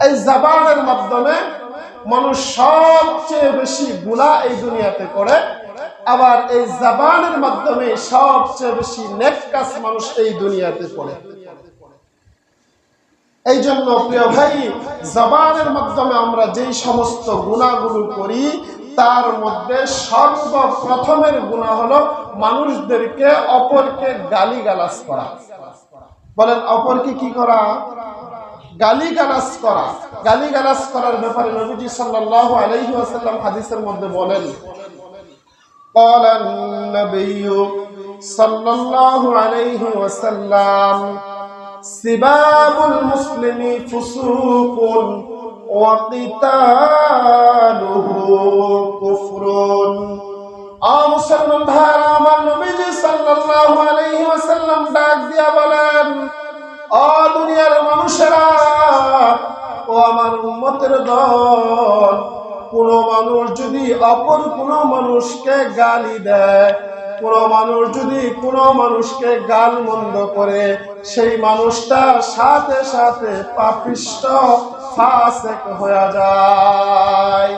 এই জবানের মাধ্যমে মানুষ সবচেয়ে বেশি গুণা এই দুনিয়াতে করে। আবার এই জবানের মাধ্যমে সবচেয়ে বেশি নেক মানুষ এই দুনিয়াতে করে। এই জন্য প্রিয় ভাই, জবানের মাধ্যমে আমরা যেই সমস্ত গুণাগুলো করি, তার মধ্যে সর্বপ্রথমের গুণা হলো মানুষদেরকে অপরকে গালি গালাজ করা। বলেন, অপরকে কি করা? গালি গালাজ করা গালি গালাজ করার ব্যাপারে নবীজি সাল্লাল্লাহু আলাইহি ওয়াসাল্লাম হাদিসের মধ্যে বলেন قال النبي صلى الله عليه وسلم سباب المسلم فسوق وقتاله كفر আ মুসলমান ভাইরা কোন মানুষ যদি অপর কোন মানুষকে গালি দেয়, কোন মানুষ যদি কোন মানুষকে গাল মন্দ করে, সেই মানুষটা সাথে সাথে পাপিষ্ট হয়ে যায়।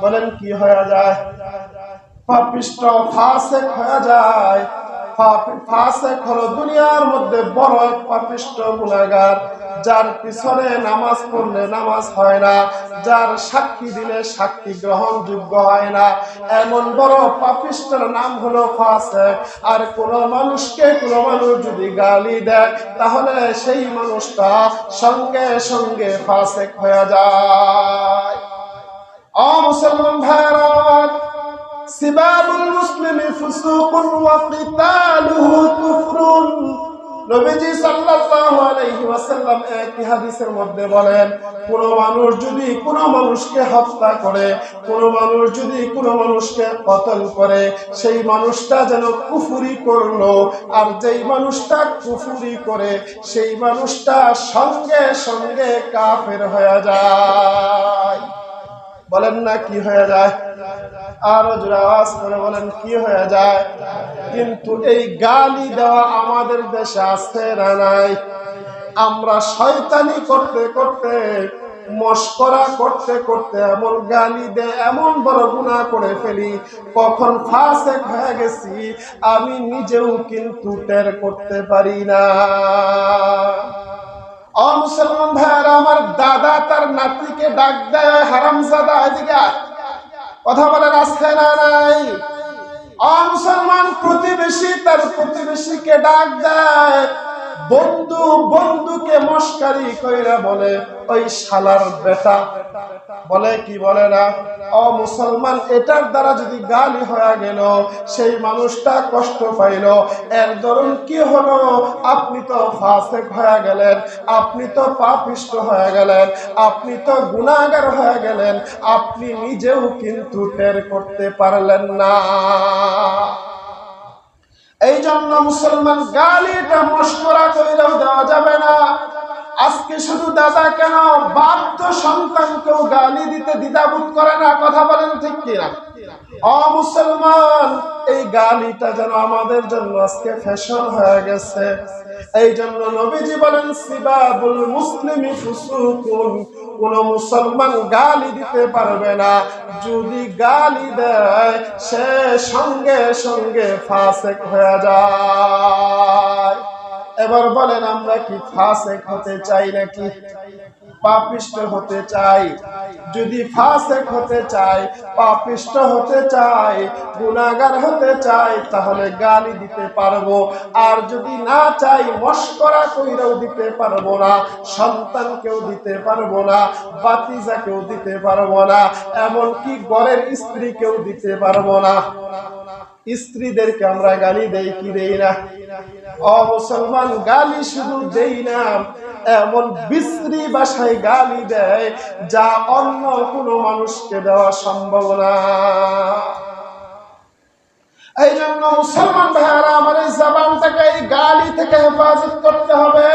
বলেন কি হয়ে যায়? পাপিষ্ট, ফাসেক হয়ে যায়। দুনিয়ার মধ্যে বড় পাপিষ্ট গুণাগার, যার পিছনে নামাজ পড়লে নামাজ হয় না, যার সাক্ষী দিলে সাক্ষী হয় না। এমন বড় পাপিষ্টের নাম হলো আর কোন মানুষকে, কোন মানুষ যদি গালি দেয়, তাহলে সেই মানুষটা সঙ্গে সঙ্গে ফাসেক হয়ে যায়। অ মুসলমান ভাইরা সিবাবুল নবীজি সাল্লাল্লাহু আলাইহি ওয়াসাল্লাম হাদিসের মধ্যে বলেন, কোন মানুষ যদি কোন মানুষকে হত্যা করে, কোন মানুষ যদি কোন মানুষকে কতল করে, সেই মানুষটা যেন কুফুরি করল। আর যেই মানুষটা কুফুরি করে, সেই মানুষটা সঙ্গে সঙ্গে কাফের হয়ে যায়। বলেন না কি হয়ে যায়? আরও করে বলেন, কি হয়ে যায়? কিন্তু এই গালি দেওয়া আমাদের দেশে আছে না নাই। আমরা শয়তানি করতে করতে মস্করা করতে করতে, এমন গালি দে এমন বড় গুণা করে ফেলি, কখন ফাঁসে হয়ে গেছি, আমি নিজেও কিন্তু টের করতে পারি না। ও মুসলমান ভাইয়ারা, আমার দাদা তার নাতিকে ডাক দেয় হারামজাদা আজিকা কথা বলে রাস্তায় না, নাই। অমুসলমান প্রতিবেশী তার প্রতিবেশীকে ডাক দেয়। বন্ধু বন্ধু বন্ধুকে মস্কারি কইরা বলে, ওই শালার বেটা। বলে কি বলে না? ও মুসলমান, এটার দ্বারা যদি গালি হয়ে গেল, সেই মানুষটা কষ্ট পাইল। এর ধরুন কি হলো? আপনি তো ফাসেক হয়ে গেলেন, আপনি তো পাপিষ্ট হয়ে গেলেন, আপনি তো গুণাগার হয়ে গেলেন, আপনি নিজেও কিন্তু টের করতে পারলেন না। এই জন্য মুসলমান গালিটা মস্করা কইলেও দেওয়া যাবে না। আজকে শুধু দাদা কেন বাধ্য সন্তানকেও গালি দিতে দ্বিধাবোধ করে না, কথা বলেন ঠিক কিনা? অ মুসলমান, এই গালিটা যেন আমাদের জন্য আজকে ফ্যাশন হয়ে গেছে। এই জন্য নবীজি বলেন, সিবাবুল মুসলিমি কোন মুসলমান গালি দিতে পারবে না। যদি গালি দেয়, সে সঙ্গে সঙ্গে ফাঁসে হয়ে যায়। এবার বলেন, আমরা কি ফাসেক হতে চাই নাকি পাপিষ্ট হতে চাই? যদি ফাসেক হতে চাই, পাপিষ্ট হতে চাই গুণাগার হতে চাই, তাহলে গালি দিতে পারব। আর যদি না চাই মস্করা কইরাও দিতে পারব না, সন্তানকেও দিতে পারব না, বাতিজাকেও দিতে পারব না, এমনকি ঘরের স্ত্রীকেও দিতে পারব না। স্ত্রীদেরকে আমরা গালি দেই, কি দেই না? অ, মুসলমান, গালি শুধু দেই না। এমন বিশ্রী ভাষায় গালি দেয়, যা অন্য কোনো মানুষকে দেওয়া সম্ভব না। এই জন্য মুসলমান ভাইয়ারা, আমার এই জবানটাকে, এই গালি থেকে হেফাজত করতে হবে।